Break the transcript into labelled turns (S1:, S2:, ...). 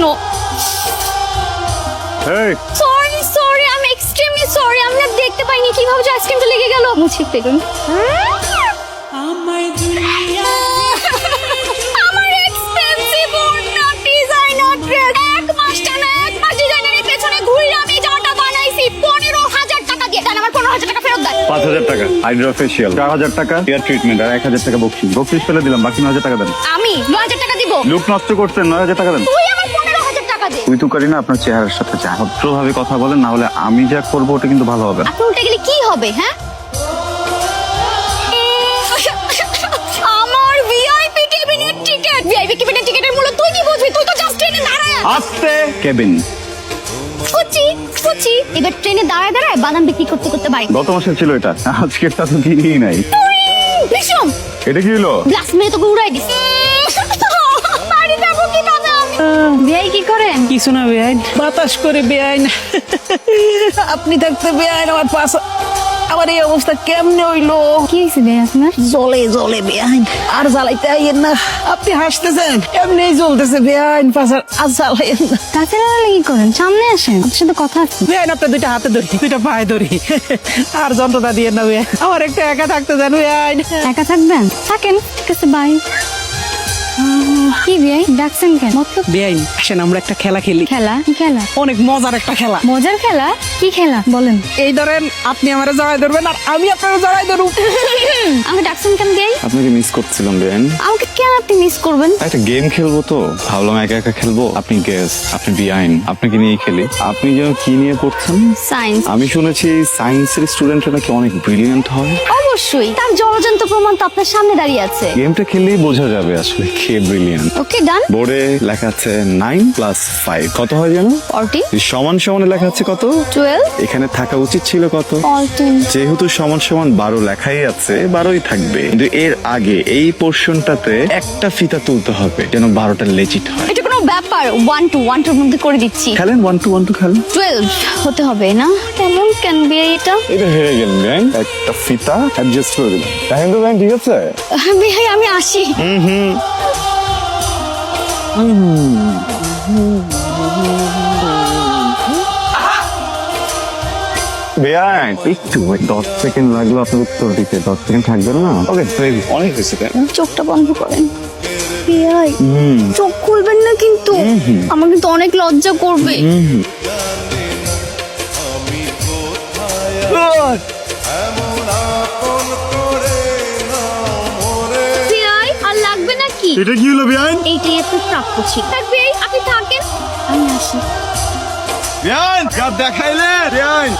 S1: কেন?
S2: এই।
S1: Sorry sorry আমি এক্সট্রিমলি সরি আমি না দেখতে পাইনি কীভাবে যে আইসক্রিমটা লেগে গেল। মুছে দেখুন আমার এক্সপেন্সিভ ওড়না ডিজাইনার ড্রেস এক মাস টানা এক মাস ডিজাইনারের পেছনে ঘুরে আমি জামাটা বানাইছি? পনেরো হাজার টাকা দিয়ে। দেন আমার পনেরো হাজার টাকা ফেরত দেন
S2: পাঁচ হাজার টাকা। হাইড্রা ফেসিয়াল চার হাজার টাকা। হেয়ার ট্রিটমেন্ট আর এক হাজার টাকা বকশিস বকশিস ফেলে দিলাম বাকি নয় হাজার টাকা দেন।
S1: আমি নয় হাজার টাকা দিব।
S2: লুক নষ্ট করছেন নয় হাজার টাকা দেন।
S1: তুই
S2: তো করি না আপনার চেহারার সাথে যা ভদ্রভাবে কথা বলেন না হলে আমি যা করব ওটা কিন্তু ভালো হবে না।
S1: আপনি উল্টে গেলে কি হবে হ্যাঁ? আমার ভিআইপি কেবিনের টিকেট ভিআইপি কেবিনের টিকেটের মূল্য তুই কি বুঝবি? তুই তো জাস্ট ট্রেনে দাঁড়ায়
S2: আস্তে কেবিন।
S1: ফুচি ফুচি এবার ট্রেনে দাঁড়ায় দাঁড়ায় বাদাম বিক্রি করতে করতে বাড়ি।
S2: গত মাসে ছিল এটা আজকেরটা তো নাই।
S1: ভীষণ।
S2: এটা কি হলো?
S1: গ্লাস মেরে তোকে উড়াই দিস করেন?
S3: কিছু না বেআইন। বাতাস করে বেআইন। আপনি থাকতে বেআইন আমার পাশ আমার এই অবস্থা কেমনে হইল?
S1: কি হয়েছে ভাই আপনার?
S3: জলে জলে বেআইন। আর জ্বালাইতে আইয়েন না। আপনি হাসতেছেন এমনি জ্বলতেছে বেআইন পাশার আর জ্বালাইয়েন না।
S1: তাছাড়া কি করেন? সামনে আসেন আপনার সাথে কথা আছে।
S3: বেআইন আপনার দুইটা হাতে ধরি দুইটা পায়ে ধরি। আর যন্ত্রটা দিয়ে না বেআইন। আমার একটা একা থাকতে দেন বেআইন।
S1: একা থাকবেন? থাকেন ঠিক আছে বাই কি ডাকছেন কেন? মতলব
S3: বেআইন। আসেন আমরা একটা খেলা খেলি।
S1: খেলা? কি খেলা?
S3: অনেক মজার একটা খেলা।
S1: মজার খেলা? কি খেলা? বলেন।
S3: এই ধরেন আপনি আমার জড়াই ধরবেন আর আমি আপনার জড়াই ধরব।
S1: আমাকে ডাকছেন কেন
S4: আপনাকে মিস করছিলাম বেন
S1: আমাকে কেন আপনি মিস করবেন?
S4: একটা গেম খেলব তো। ভাবলাম একা একা খেলব। আপনি গেস আপনি বিআইন। আপনাকে নিয়ে খেলি। আপনি যেন কি নিয়ে পড়ছেন?
S1: সায়েন্স
S4: আমি শুনেছি সায়েন্সের স্টুডেন্টরা নাকি অনেক ব্রিলিয়েন্ট হয়।
S1: অবশ্যই। তার জলজন্ত প্রমাণ তো আপনার সামনে দাঁড়িয়ে আছে।
S4: গেমটা খেললেই বোঝা যাবে আসলে কে ব্রিলিয়েন্ট
S1: ওকে ডান
S4: বোর্ডে লেখা আছে নাইন প্লাস ফাইভ কত হয় যেন
S1: ফর্টি
S4: সমান সমানে লেখা আছে কত?
S1: টুয়েলভ
S4: এখানে থাকা উচিত ছিল কত?
S1: ফর্টিন
S4: যেহেতু সমান সমান বারো লেখাই আছে বারোই থাকবে। কিন্তু এর আগে এই পোর্শনটাতে একটা ফিতা তুলতে হবে যেন বারোটা লেজিট হয়।
S1: এটা কোনো ব্যাপার। ওয়ান টু ওয়ান টুর মধ্যে করে দিচ্ছি।
S4: খেলেন? ওয়ান টু ওয়ান টু খেলেন?
S1: টুয়েলভ হতে হবে না? কেমন কেন বিয়ে এটা?
S4: এটা হেরে গেলেন ব্যাং একটা ফিতা অ্যাডজাস্ট করে দিলাম। দেখেন তো ব্যাং ঠিক আছে?
S1: বিয়ে আমি আসি।
S4: একটু wait, দশ সেকেন্ড লাগল আপনার উত্তর দিতে দশ সেকেন্ড থাকবে না? ওকে অনেক হয়েছে তাই না?
S1: চোখটা বন্ধ করেন। বিয়াই চোখ খুলবেন না কিন্তু। আমার কিন্তু অনেক লজ্জা করবে।
S2: এটা কি হলো বিয়ান
S1: এইটাই আপনার প্রাপ্য ছিল। থাকবে আপনি থাকেন। আমি আসি।
S2: বিয়ান কাপ দেখাইলে বিআইন।